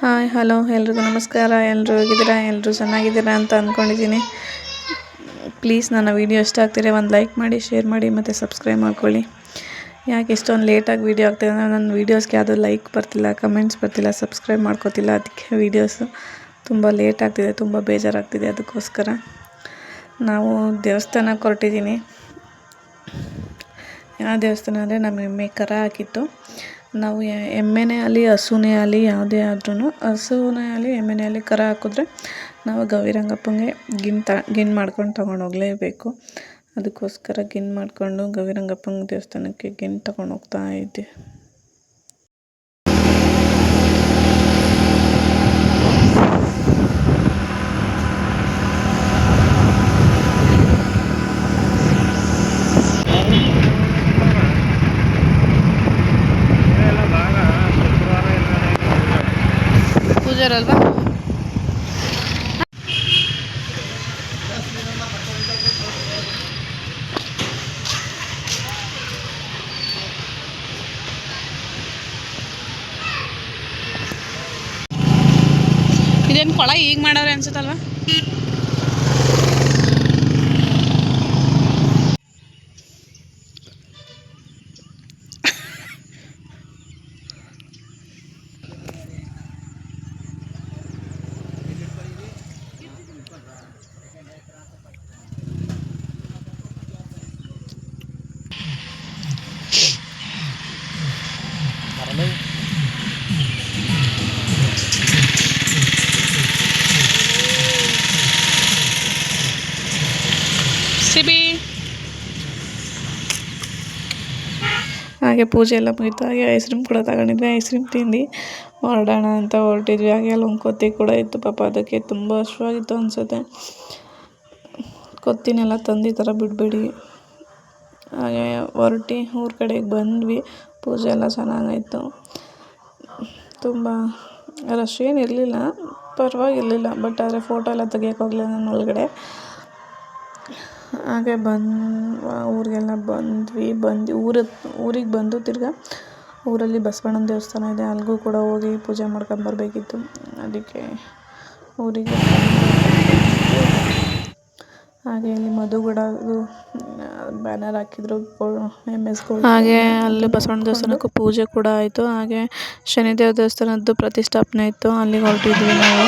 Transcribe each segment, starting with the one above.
Hi, hello, ಎಲ್ರಿಗೂ ನಮಸ್ಕಾರ. ಎಲ್ಲರೂ ಹೋಗಿದ್ದೀರಾ? ಎಲ್ಲರೂ ಚೆನ್ನಾಗಿದ್ದೀರಾ ಅಂತ ಅಂದ್ಕೊಂಡಿದ್ದೀನಿ. ಪ್ಲೀಸ್ ನನ್ನ ವೀಡಿಯೋ ಇಷ್ಟ ಆಗ್ತಿದ್ರೆ ಒಂದು ಲೈಕ್ ಮಾಡಿ, ಶೇರ್ ಮಾಡಿ, ಮತ್ತು ಸಬ್ಸ್ಕ್ರೈಬ್ ಮಾಡ್ಕೊಳ್ಳಿ. ಯಾಕೆ ಇಷ್ಟೊಂದು ಲೇಟಾಗಿ ವೀಡಿಯೋ ಆಗ್ತಿದೆ ಅಂದರೆ ನನ್ನ ವೀಡಿಯೋಸ್ಗೆ ಯಾವುದೂ ಲೈಕ್ ಬರ್ತಿಲ್ಲ ಕಮೆಂಟ್ಸ್ ಬರ್ತಿಲ್ಲ ಸಬ್ಸ್ಕ್ರೈಬ್ ಮಾಡ್ಕೋತಿಲ್ಲ. ಅದಕ್ಕೆ ವೀಡಿಯೋಸು ತುಂಬ ಲೇಟ್ ಆಗ್ತಿದೆ, ತುಂಬ ಬೇಜಾರಾಗ್ತಿದೆ ಅದಕ್ಕೋಸ್ಕರ. ನಾವು ದೇವಸ್ಥಾನಕ್ಕೆ ಹೊರಟಿದ್ದೀನಿ ಯಾವ ದೇವಸ್ಥಾನ ಅಂದರೆ ನಮ್ಮ ಎಮ್ಮೆ ಕರ ಹಾಕಿತ್ತು ನಾವು ಎಮ್ಮೆನೇ ಆಗಲಿ, ಹಸುನೇ ಆಗಲಿ, ಯಾವುದೇ ಆದ್ರೂ ಹಸುನೇ ಆಗಲಿ, ಎಮ್ಮೆನೇ ಆಗಲಿ ಕರ ಹಾಕಿದ್ರೆ ನಾವು ಗವಿರಂಗಪ್ಪಂಗೆ ಗಿನ್ ತ ಗಿನ್ ಮಾಡ್ಕೊಂಡು ತಗೊಂಡು ಹೋಗಲೇಬೇಕು. ಅದಕ್ಕೋಸ್ಕರ ಗಿನ್ ಮಾಡಿಕೊಂಡು ಗವಿರಂಗಪ್ಪಂಗೆ ದೇವಸ್ಥಾನಕ್ಕೆ ಗಿನ್ ತಗೊಂಡು ಹೋಗ್ತಾ ಇದ್ದೆ. ಪೂಜಾರಲ್ವಾ ಇದೇನು ಕೊಳ ಈಗ ಮಾಡವ್ರೆ ಅನ್ಸುತ್ತಲ್ವಾ ಸಿಬಿ? ಹಾಗೆ ಪೂಜೆ ಎಲ್ಲ ಮುಗಿತು, ಹಾಗೆ ಐಸ್ ಕ್ರೀಮ್ ಕೂಡ ತಗೊಂಡಿದ್ವಿ ಐಸ್ ಕ್ರೀಮ್ ತಿಂದು ಹೊರಡೋಣ ಅಂತ ಹೊರಟಿದ್ವಿ. ಹಾಗೆ ಅಲ್ಲಿ ಒಂದು ಕೊತ್ತಿ ಕೂಡ ಇತ್ತು ಪಾಪ, ಅದಕ್ಕೆ ತುಂಬ ಹಶ್ವಾಗಿತ್ತು ಅನಿಸುತ್ತೆ. ಕೊತ್ತಿನೆಲ್ಲ ತಂದು ಥರ ಬಿಡಬೇಡಿ. ಹಾಗೆ ಹೊರಟಿ ಊರ ಕಡೆಗೆ ಬಂದ್ವಿ. ಪೂಜೆ ಎಲ್ಲ ಚೆನ್ನಾಗಾಯಿತು. ತುಂಬ ರಶ್ ಏನಿರಲಿಲ್ಲ. ಪರವಾಗಿರ್ಲಿಲ್ಲ ಬಟ್ ಆದರೆ ಫೋಟೋ ಎಲ್ಲ ತೆಗಿಯೋಕ್ಕೋಗಲಿಲ್ಲ ನಾನು ಒಳಗಡೆ. ಹಾಗೆ ಬಂದು ಊರಿಗೆಲ್ಲ ಬಂದ್ವಿ. ಬಂದು ಊರು ಊರಿಗೆ ಬಂದು ತಿರ್ಗಿ ಊರಲ್ಲಿ ಬಸವಣ್ಣನ ದೇವಸ್ಥಾನ ಇದೆ. ಅಲ್ಲಿಗೂ ಕೂಡ ಹೋಗಿ ಪೂಜೆ ಮಾಡ್ಕೊಂಡು ಬರಬೇಕಿತ್ತು. ಅದಕ್ಕೆ ಊರಿಗೆ ಹಾಗೆ ಇಲ್ಲಿ ಮಧುಗಡದು ಬ್ಯಾನರ್ ಹಾಕಿದ್ರು ಎಂ ಎಸ್ ಹಾಗೆ ಅಲ್ಲಿ ಬಸವಣ್ಣ ದೇವಸ್ಥಾನಕ್ಕೂ ಪೂಜೆ ಕೂಡ ಆಯಿತು. ಹಾಗೆ ಶನಿದೇವ ದೇವಸ್ಥಾನದ್ದು ಪ್ರತಿಷ್ಠಾಪನೆ ಇತ್ತು. ಅಲ್ಲಿಗೆ ಹೊರಟಿದ್ವಿ ನಾವು.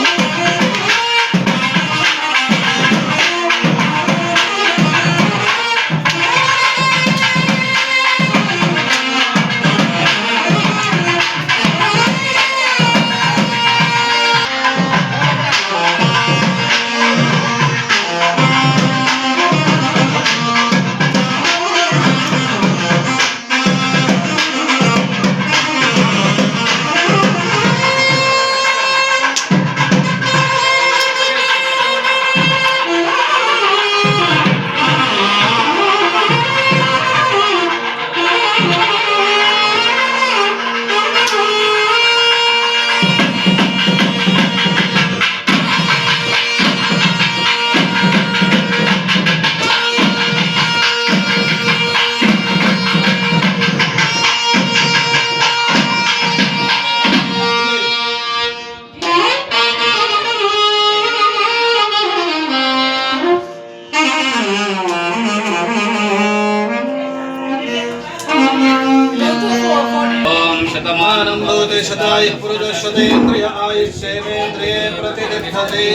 ॐ शतमानं भवति शताय पुरुषशतेन्द्रिय आयुष्येवेन्द्रिये प्रतिष्ठते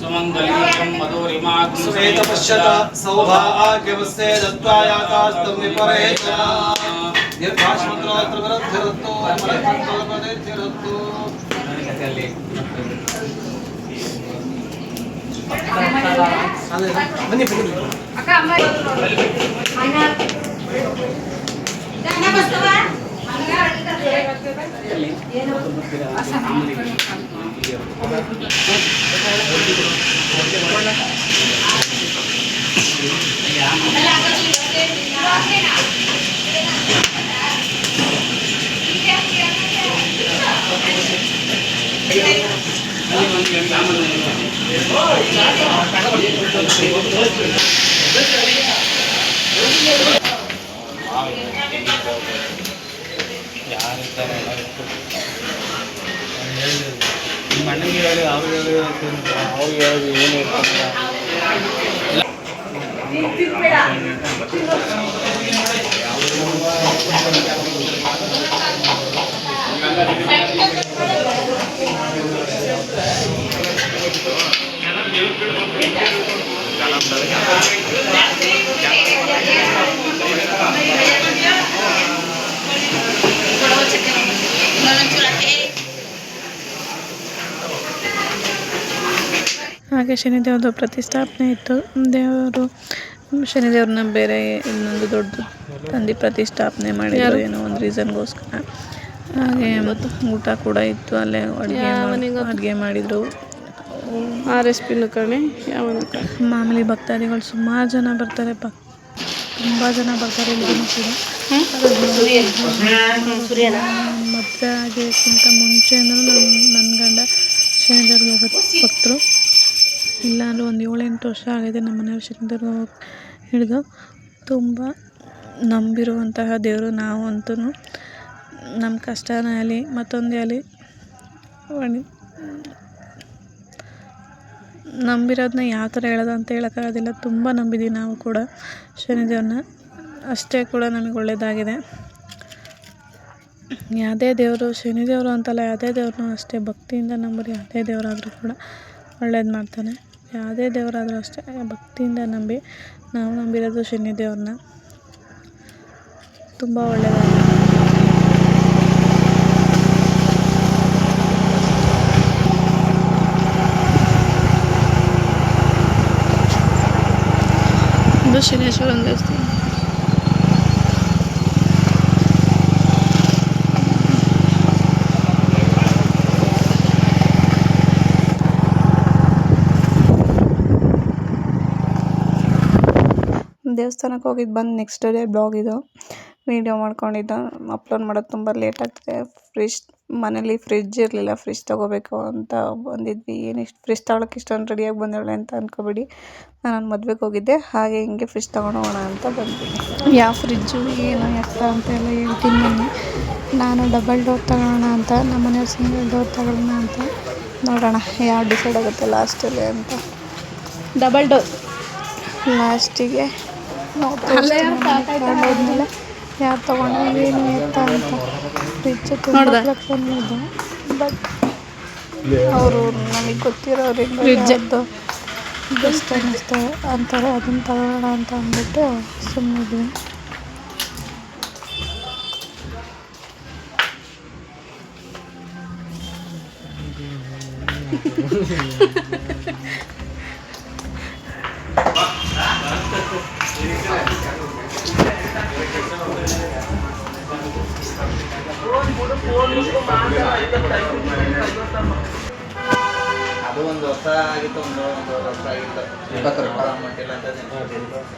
सुमङ्गलीकं मधुरिमाग्निं सुवेतपश्यत सौभाग्यवस्ते दत्त्वा यातास्तं विपरेत यथाश्मन्त्रात्र विरद्धिरत्तो मलकण्ठलपदेद्धिरत्तो ಬನ್ನಿ ಬನ್ನಿ ಯಾರಿದ್ದಾರೆ ಅಣ್ಣನಿಗೆ ಹೇಳಿ ಅವ್ರಿಗೆ ಹೇಳಿ ಅವ್ರಿಗೆ ಹೇಳಿ ಏನು ಇರ್ತದೆ ಹಾಗೆ ಶನಿದೇವದ ಪ್ರತಿಷ್ಠಾಪನೆ ಇತ್ತು. ದೇವರು ಶನಿದೇವ್ರನ್ನ ಬೇರೆ ಇನ್ನೊಂದು ದೊಡ್ಡ ತಂದು ಪ್ರತಿಷ್ಠಾಪನೆ ಮಾಡಿದ್ರು. ಏನೋ ಒಂದು ರೀಸನ್ಗೋಸ್ಕರ. ಹಾಗೆ ಊಟ ಕೂಡ ಇತ್ತು. ಅಲ್ಲೇ ಅಡುಗೆ ಅಡುಗೆ ಮಾಡಿದರು. ಆ ರೆಸಿಪಿನು ಕಣೆ ಯಾವ ಮಾಮೂಲಿ ಭಕ್ತಾದಿಗಳು ಸುಮಾರು ಜನ ಬರ್ತಾರೆ. ಭಕ್ ತುಂಬ ಜನ ಬರ್ತಾರೆ ಇಲ್ಲಿಗೂ ಕೂಡ. ಮದುವೆ ಆಗೋಕ್ಕಿಂತ ಮುಂಚೆನೂ ನನ್ನ ನನ್ನ ಗಂಡ ಶನಿದೇವ್ರ ಭಕ್ತರು. ಇಲ್ಲಾಂದ್ರೆ ಒಂದು ಏಳೆಂಟು ವರ್ಷ ಆಗಿದೆ ನಮ್ಮ ಮನೆಯವ್ರ ಹೋಗಿ ಹಿಡಿದು. ತುಂಬ ನಂಬಿರುವಂತಹ ದೇವರು ನಾವು ಅಂತೂ ನಮ್ಮ ಕಷ್ಟನೇ ಆಗಲಿ ಮತ್ತೊಂದೇ ಆಗಲಿ ನಂಬಿರೋದನ್ನ ಯಾವ ಥರ ಹೇಳೋದು ಅಂತ ಹೇಳೋಕ್ಕಾಗೋದಿಲ್ಲ. ತುಂಬ ನಂಬಿದ್ದೀವಿ ನಾವು ಕೂಡ ಶನಿದೇವ್ರನ್ನ. ಅಷ್ಟೇ ಕೂಡ ನಮಗೆ ಒಳ್ಳೆಯದಾಗಿದೆ ಯಾವುದೇ ದೇವರು ಶನಿದೇವರು ಅಂತಲ್ಲ, ಯಾವುದೇ ದೇವ್ರನ್ನೂ ಅಷ್ಟೇ ಭಕ್ತಿಯಿಂದ ನಂಬರಿ ಯಾವುದೇ ದೇವರಾದರೂ ಕೂಡ ಒಳ್ಳೇದು ಮಾಡ್ತಾನೆ. ಯಾವುದೇ ದೇವರಾದರೂ ಅಷ್ಟೇ ಭಕ್ತಿಯಿಂದ ನಂಬಿ ನಾವು ನಂಬಿರೋದು ಶನಿದೇವ್ರನ್ನ. ತುಂಬ ಒಳ್ಳೆಯದು. ಇದು ಶನೇಶ್ವರನ ದೇವಸ್ಥಾನ. ದೇವಸ್ಥಾನಕ್ಕೆ ಹೋಗಿದ್ದು ಬಂದು ನೆಕ್ಸ್ಟ್ ಡೇ ಬ್ಲಾಗ್ ಇದು. ವೀಡಿಯೋ ಮಾಡ್ಕೊಂಡಿದ್ದು. ಅಪ್ಲೋಡ್ ಮಾಡೋದು ತುಂಬ ಲೇಟ್ ಆಗ್ತಿದೆ. ಫ್ರಿಜ್ ಮನೇಲಿ ಫ್ರಿಜ್ ಇರಲಿಲ್ಲ. ಫ್ರಿಜ್ ತೊಗೋಬೇಕು ಅಂತ ಬಂದಿದ್ವಿ. ಏನು ಇಷ್ಟು ಫ್ರಿಜ್ ತಗೊಳಕ್ಕೆ ಇಷ್ಟೊಂದು ರೆಡಿಯಾಗಿ ಬಂದವಳೆ ಅಂತ ಅಂದ್ಕೊಬೇಡಿ ನಾನು ಮದುವೆಗೆ ಹೋಗಿದ್ದೆ. ಹಾಗೆ ಹಿಂಗೆ ಫ್ರಿಜ್ ತೊಗೊಂಡು ಹೋಗೋಣ ಅಂತ ಬಂದ್ವಿ. ಯಾವ ಫ್ರಿಜ್ಜು ಏನು ಎತ್ತ ಅಂತ ಎಲ್ಲ ಹೇಳ್ತೀನಿ ನಾನು ಡಬಲ್ ಡೋರ್ ತಗೊಳ್ಳೋಣ ಅಂತ ನಮ್ಮ ಮನೆಯವ್ರು ಸಿಂಗಲ್ ಡೋರ್ ತಗೊಳ್ಳೋಣ ಅಂತ ನೋಡೋಣ. ಯಾವ ಡಿಸೈಡ್ ಆಗುತ್ತೆ ಲಾಸ್ಟಲ್ಲಿ ಅಂತ. ಡಬಲ್ ಡೋರ್ ಲಾಸ್ಟಿಗೆ ಹೋದ್ಮೇಲೆ ಯಾರು ತೊಗೊಂಡ್ರೆ ಏನು ಎತ್ತ ಅಂತ ಫ್ರಿಜ್ ತುಂಬ ಇದೆ ಬಟ್ ಅವರು ನಮಗೆ ಗೊತ್ತಿರೋರಿಂದ ಯಾವ್ದು ಬೆಸ್ಟ್ ಅನ್ನಿಸ್ತಾರೆ ಅಂತಾರೆ ಅದನ್ನು ತಗೊಳ್ಳೋಣ ಅಂತ ಅಂದ್ಬಿಟ್ಟು ಸುಮ್ಮನಿದ್ವಿ ಅದು ಒಂದು ಹೊಸ ಆಗಿತ್ತು ಒಂದು ಒಂದು ಹೊಸ ಆಗಿತ್ತು. ಇಪ್ಪತ್ತು ಅಂತ ಮಟ್ಟಿಲ್ಲ ಬಗ್ಸು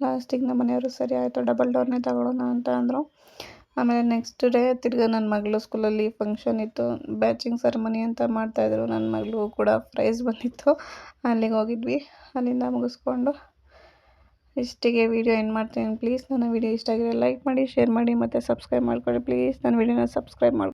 ಲಾಸ್ಟಿಗೆ ನಮ್ಮ ಮನೆಯವರು ಸರಿ ಆಯಿತು ಡಬಲ್ ಡೋರ್ನೇ ತಗೊಳ್ಳೋಣ ಅಂತ ಅಂದರು. ಆಮೇಲೆ ನೆಕ್ಸ್ಟ್ ಡೇ ತಿರ್ಗಿ ನನ್ನ ಮಗಳು ಸ್ಕೂಲಲ್ಲಿ ಫಂಕ್ಷನ್ ಇತ್ತು. ಬ್ಯಾಚಿಂಗ್ ಸೆರೆಮನಿ ಅಂತ ಮಾಡ್ತಾಯಿದ್ರು ನನ್ನ ಮಗಳಿಗೂ ಕೂಡ ಪ್ರೈಸ್ ಬಂದಿತ್ತು. ಅಲ್ಲಿಗೆ ಹೋಗಿದ್ವಿ. ಅಲ್ಲಿಂದ ಮುಗಿಸ್ಕೊಂಡು ಇಷ್ಟಿಗೆ ವೀಡಿಯೋ ಎಂಡ್ ಮಾಡ್ತೀನಿ. ಪ್ಲೀಸ್ ನನ್ನ ವೀಡಿಯೋ ಇಷ್ಟ ಆಗಿದ್ರೆ ಲೈಕ್ ಮಾಡಿ ಶೇರ್ ಮಾಡಿ ಮತ್ತು ಸಬ್ಸ್ಕ್ರೈಬ್ ಮಾಡ್ಕೊಳ್ಳಿ. ಪ್ಲೀಸ್ ನನ್ನ ವೀಡಿಯೋನ ಸಬ್ಸ್ಕ್ರೈಬ್ ಮಾಡಿ